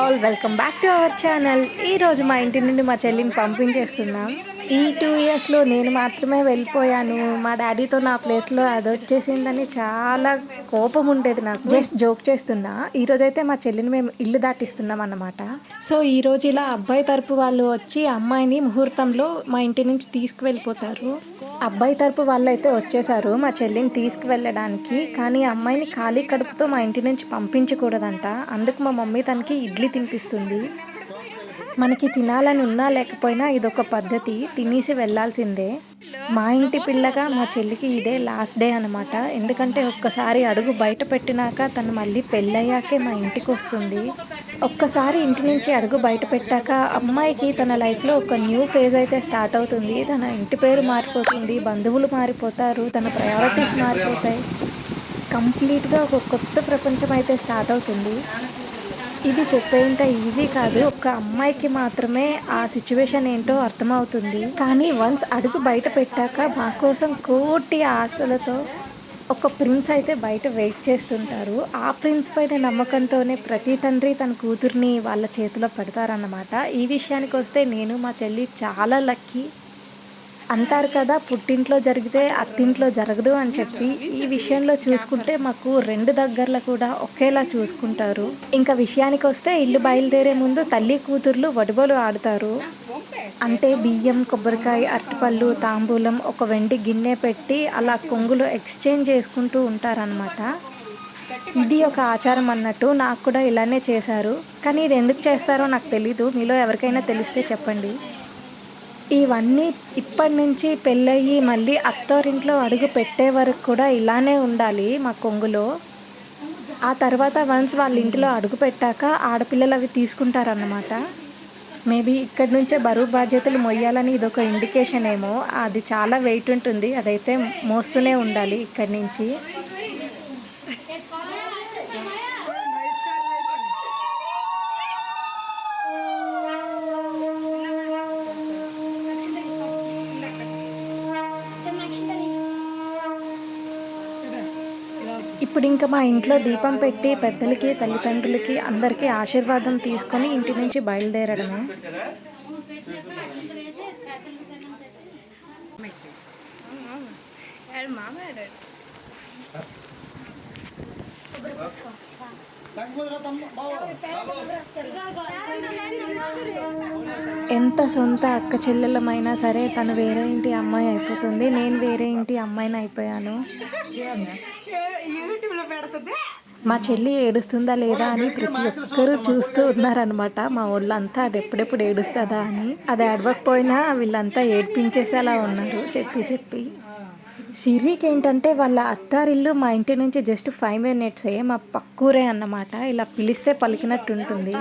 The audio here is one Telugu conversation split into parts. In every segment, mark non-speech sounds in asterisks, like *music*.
All welcome back to our channel ఈరోజు మా ఇంటి నుండి మా చెల్లిని పంపించేస్తున్నాం. ఈ టూ ఇయర్స్లో నేను మాత్రమే వెళ్ళిపోయాను. మా డాడీతో నా ప్లేస్లో అది వచ్చేసిందని చాలా కోపం ఉండేది నాకు. జస్ట్ జోక్ చేస్తున్నా. ఈరోజు అయితే మా చెల్లిని మేము ఇల్లు దాటిస్తున్నాం అన్నమాట. సో ఈ రోజు ఇలా అబ్బాయి తరపు వాళ్ళు వచ్చి అమ్మాయిని ముహూర్తంలో మా ఇంటి నుంచి తీసుకువెళ్ళిపోతారు. అబ్బాయి తరపు వాళ్ళు అయితే వచ్చేసారు మా చెల్లిని తీసుకువెళ్ళడానికి. కానీ అమ్మాయిని ఖాళీ కడుపుతో మా ఇంటి నుంచి పంపించకూడదంట. అందుకు మా మమ్మీ తనకి ఇడ్లీ తినిపిస్తుంది. మనకి తినాలని ఉన్నా లేకపోయినా ఇదొక పద్ధతి. తినేసి వెళ్ళాల్సిందే. మా ఇంటి పిల్లగా మా చెల్లికి ఇదే లాస్ట్ డే అనమాట ఎందుకంటే ఒక్కసారి అడుగు బయట పెట్టినాక తను మళ్ళీ పెళ్ళయ్యాకే మా ఇంటికి వస్తుంది. ఒక్కసారి ఇంటి నుంచి అడుగు బయట పెట్టాక అమ్మాయికి తన లైఫ్లో ఒక న్యూ ఫేజ్ అయితే స్టార్ట్ అవుతుంది. తన ఇంటి పేరు మారిపోతుంది బంధువులు మారిపోతారు తన ప్రయారిటీస్ మారిపోతాయి. కంప్లీట్గా ఒక కొత్త ప్రపంచం అయితే స్టార్ట్ అవుతుంది. ఇది చెప్పేంత ఈజీ కాదు. ఒక అమ్మాయికి మాత్రమే ఆ సిచ్యువేషన్ ఏంటో అర్థమవుతుంది. కానీ వన్స్ అడుగు బయట పెట్టాక మా కోసం కోటి ఆశలతో ఒక ప్రిన్స్ అయితే బయట వెయిట్ చేస్తుంటారు. ఆ ప్రిన్స్ పైన నమ్మకంతోనే ప్రతి తండ్రి తన కూతుర్ని వాళ్ళ చేతిలో పెడతారన్నమాట. ఈ విషయానికి వస్తే నేను మా చెల్లి చాలా లక్కీ అంటారు కదా పుట్టింట్లో జరిగితే అత్తింట్లో జరగదు అని చెప్పి ఈ విషయంలో చూసుకుంటే మాకు రెండు దగ్గరలో కూడా ఒకేలా చూసుకుంటారు. ఇంకా విషయానికి వస్తే ఇల్లు బయలుదేరే ముందు తల్లి కూతుర్లు వడిబోలు ఆడతారు. అంటే బియ్యం కొబ్బరికాయ అరటిపళ్ళు తాంబూలం ఒక వెండి గిన్నె పెట్టి అలా కొంగులు ఎక్స్చేంజ్ చేసుకుంటూ ఉంటారనమాట ఇది ఒక ఆచారం అన్నట్టు నాకు కూడా ఇలానే చేశారు. కానీ ఇది ఎందుకు చేస్తారో నాకు తెలీదు. మీలో ఎవరికైనా తెలిస్తే చెప్పండి. ఇవన్నీ ఇప్పటి నుంచి పెళ్ళయ్యి మళ్ళీ అత్తోరింట్లో అడుగు పెట్టే వరకు కూడా ఇలానే ఉండాలి మా కొంగులో. ఆ తర్వాత వన్స్ వాళ్ళ ఇంటిలో అడుగు పెట్టాక ఆడపిల్లలు అవి తీసుకుంటారన్నమాట. మేబీ ఇక్కడి నుంచే బరువు బాధ్యతలు మొయ్యాలని ఇదొక ఇండికేషన్ ఏమో. అది చాలా వెయిట్ ఉంటుంది. అదైతే మోస్తూనే ఉండాలి ఇక్కడి నుంచి. ఇప్పుడు ఇంకా మా ఇంట్లో దీపం పెట్టి పెద్దలకి తల్లిదండ్రులకి అందరికీ ఆశీర్వాదం తీసుకొని ఇంటి నుంచి బయలుదేరడమే? ఎంత సొంత అక్క చెల్లెలమైనా సరే తను వేరే ఇంటి అమ్మాయి అయిపోతుంది. నేను వేరే ఇంటి అమ్మాయిని అయిపోయాను. *laughs* మా చెల్లి ఏడుస్తుందా లేదా అని ప్రతి ఒక్కరూ చూస్తూ ఉన్నారనమాట మా వాళ్ళంతా అది ఎప్పుడెప్పుడు ఏడుస్తుందా అని. అది ఏడవకపోయినా వీళ్ళంతా ఏడ్పించేసేలా ఉన్నారు. చెప్పి చెప్పి. సిరికి ఏంటంటే వాళ్ళ అత్తారిల్లు మా ఇంటి నుంచి జస్ట్ ఫైవ్ మినిట్సే మా పక్కూరే అన్నమాట. ఇలా పిలిస్తే పలికినట్టు ఉంటుంది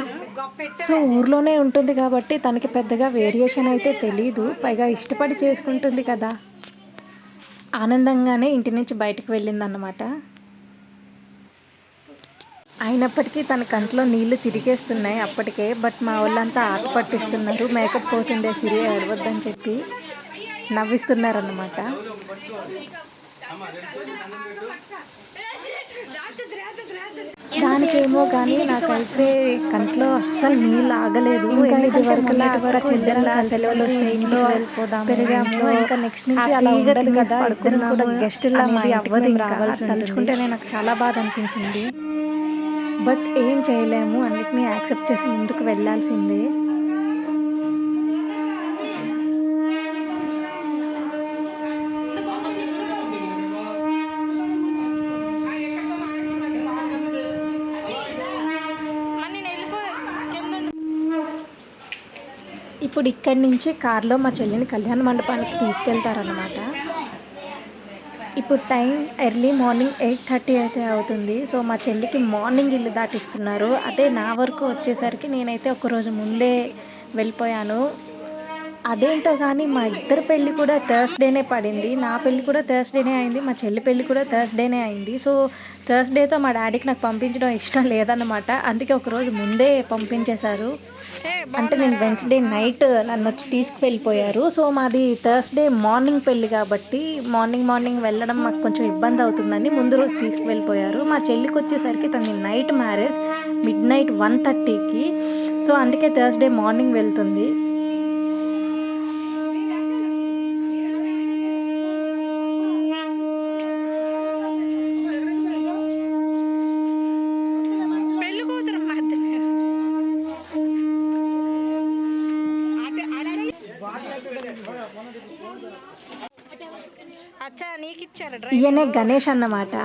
సో ఊర్లోనే ఉంటుంది కాబట్టి తనకి పెద్దగా వేరియేషన్ అయితే తెలీదు. పైగా ఇష్టపడి చేసుకుంటుంది కదా. ఆనందంగానే ఇంటి నుంచి బయటకు వెళ్ళిందన్నమాట. అయినప్పటికీ తన కంట్లో నీళ్ళు తిరిగేస్తున్నాయి అప్పటికే బట్ మా వాళ్ళంతా ఆట పట్టిస్తున్నారు. మేకప్ పోతుందే సిరి ఏడవద్దని చెప్పి నవ్విస్తున్నారన్నమాట. దానికేమో కానీ నాకైతే కంట్లో అస్సలు నీళ్ళు ఆగలేదు. ఇంకా ఇది వరకు అక్క చెల్లెల సెలవులు వస్తే ఇంట్లో వెళ్ళిపోదాం పెరిగాము. ఇంకా నెక్స్ట్ నుంచి అలా ఉండదు కదా ఇద్దరు కూడా గెస్ట్ అనేది అవ్వదు ఇంకా తలుచుకుంటేనే నాకు చాలా బాధ అనిపించింది. బట్ ఏం చేయలేము అన్నిటినీ యాక్సెప్ట్ చేసి ముందుకు వెళ్ళాల్సిందే. ఇప్పుడు ఇక్కడి నుంచి కార్లో మా చెల్లిని కళ్యాణ మండపానికి తీసుకెళ్తారనమాట ఇప్పుడు time early morning eight thirty అయితే అవుతుంది. సో మా చెల్లికి మార్నింగ్ ఇల్లు దాటిస్తున్నారు. అదే నా వరకు వచ్చేసరికి నేనైతే ఒకరోజు ముందే వెళ్ళిపోయాను. అదేంటో కానీ మా ఇద్దరు పెళ్ళి కూడా థర్స్డేనే పడింది. నా పెళ్ళి కూడా థర్స్డేనే అయింది. మా చెల్లి పెళ్ళి కూడా థర్స్డేనే అయింది. సో థర్స్డేతో మా డాడీకి నాకు పంపించడం ఇష్టం లేదన్నమాట. అందుకే ఒకరోజు ముందే పంపించేశారు. అంటే నేను వెన్స్డే నైట్ నన్ను వచ్చి తీసుకువెళ్ళిపోయారు. సో మాది థర్స్డే మార్నింగ్ పెళ్ళి కాబట్టి మార్నింగ్ మార్నింగ్ వెళ్ళడం మాకు కొంచెం ఇబ్బంది అవుతుందని ముందు రోజు తీసుకువెళ్ళిపోయారు. మా చెల్లికి వచ్చేసరికి తనది night marriage midnight one థర్టీకి. సో అందుకే థర్స్డే మార్నింగ్ వెళ్తుంది. ఈయనే గణేష్ అన్నమాట.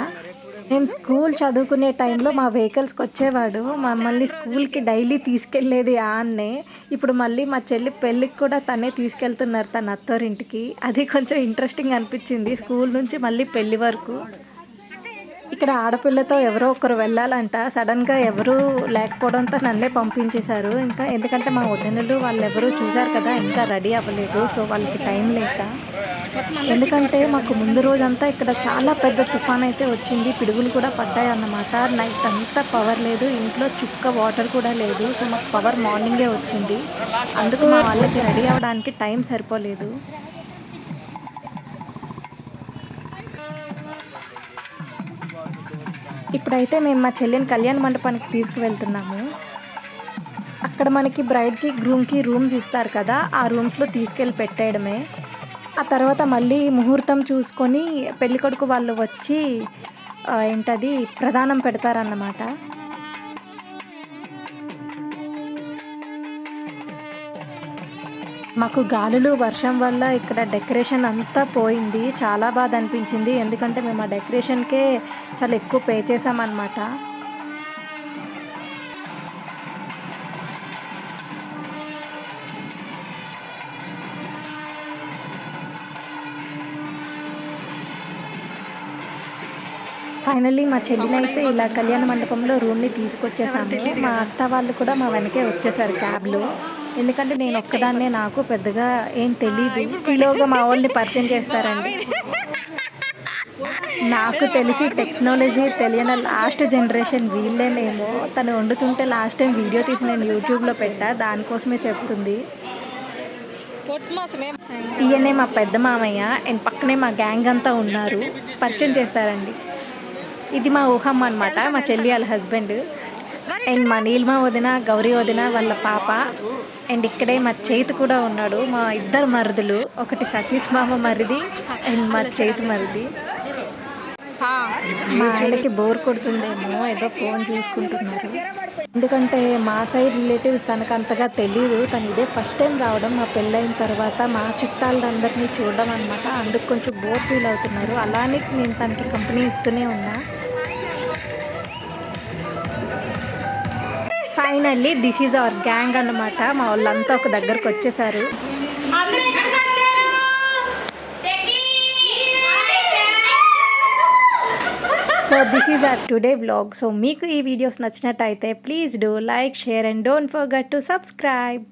మేము స్కూల్ చదువుకునే టైంలో మా వెహికల్స్కి వచ్చేవాడు. మమ్మల్ని స్కూల్కి డైలీ తీసుకెళ్ళేది ఆన్నే ఇప్పుడు మళ్ళీ మా చెల్లి పెళ్ళికి కూడా తనే తీసుకెళ్తున్నారు తన అత్తోరింటికి. అది కొంచెం ఇంట్రెస్టింగ్ అనిపించింది. స్కూల్ నుంచి మళ్ళీ పెళ్ళి వరకు. ఇక్కడ ఆడపిల్లతో ఎవరో ఒకరు వెళ్ళాలంట. సడన్గా ఎవరూ లేకపోవడంతో నన్నే పంపించేశారు. ఇంకా ఎందుకంటే మా వదినలు వాళ్ళు ఎవరూ చూసారు కదా ఇంకా రెడీ అవ్వలేదు. సో వాళ్ళకి టైం లేక. ఎందుకంటే మాకు ముందు రోజంతా ఇక్కడ చాలా పెద్ద తుఫాన్ అయితే వచ్చింది. పిడుగులు కూడా పడ్డాయి అన్నమాట. నైట్ అంతా పవర్ లేదు. ఇంట్లో చుక్క వాటర్ కూడా లేదు. సో మాకు పవర్ మార్నింగే వచ్చింది. అందుకు మా వాళ్ళకి రెడీ అవ్వడానికి టైం సరిపోలేదు. ఇప్పుడైతే మేము మా చెల్లిని కళ్యాణ మండపానికి తీసుకువెళ్తున్నాము. అక్కడ మనకి బ్రైడ్కి గ్రూమ్కి రూమ్స్ ఇస్తారు కదా. ఆ రూమ్స్లో తీసుకెళ్ళి పెట్టేయడమే. ఆ తర్వాత మళ్ళీ ముహూర్తం చూసుకొని పెళ్ళికొడుకు వాళ్ళు వచ్చి ఏంటది ప్రధానం పెడతారన్నమాట. మాకు గాలులు వర్షం వల్ల ఇక్కడ డెకరేషన్ అంతా పోయింది. చాలా బాధ అనిపించింది. ఎందుకంటే మేము ఆ డెకరేషన్కే చాలా ఎక్కువ పే చేసామన్నమాట ఫైనల్లీ మా చెల్లినైతే ఇలా కళ్యాణ మండపంలో రూమ్ని తీసుకొచ్చేసాము. మా అత్త వాళ్ళు కూడా మా వెనకే వచ్చేసారు క్యాబ్లో. ఎందుకంటే నేను ఒక్కదాన్నే నాకు పెద్దగా ఏం తెలీదు. ఈలోగా మా వాళ్ళని పరిచయం చేస్తారండి. నాకు తెలిసి టెక్నాలజీ తెలియని లాస్ట్ జనరేషన్ వీళ్ళేనేమో. తను వండుతుంటే లాస్ట్ టైం వీడియో తీసి నేను యూట్యూబ్లో పెట్టా దానికోసమే చెప్తుంది. ఈయనే మా పెద్ద మామయ్య అండ్ పక్కనే మా గ్యాంగ్ అంతా ఉన్నారు. పరిచయం చేస్తారండి. ఇది మా ఊహమ్మ అనమాట మా చెల్లి వాళ్ళ హస్బెండ్ అండ్ మా నీలిమ వదిన గౌరీ వదిన వాళ్ళ పాప. అండ్ ఇక్కడే మా చేతు కూడా ఉన్నాడు మా ఇద్దరు మరుదులు. ఒకటి సతీష్ మామ మరిది అండ్ మా చేతు మరిది. మా ఆయనకి బోర్ కొడుతుందేమో ఏదో ఫోన్ చూసుకుంటున్నారు. ఎందుకంటే మా సైడ్ రిలేటివ్స్ తనకు అంతగా తెలియదు తను ఇదే ఫస్ట్ టైం రావడం మా పెళ్ళైన తర్వాత మా చుట్టాలందరినీ చూడడం అనమాట అందుకు కొంచెం బోర్ ఫీల్ అవుతున్నారు. అలానే నేను తనకి కంపెనీ ఇస్తూనే ఉన్నా. Finally this is our gang అన్నమాట. మా వాళ్ళంతా ఒక దగ్గరకు వచ్చేసారు. So this is our today blog so మీకు ఈ వీడియోస్ నచ్చినట్టయితే please do like share and don't forget to subscribe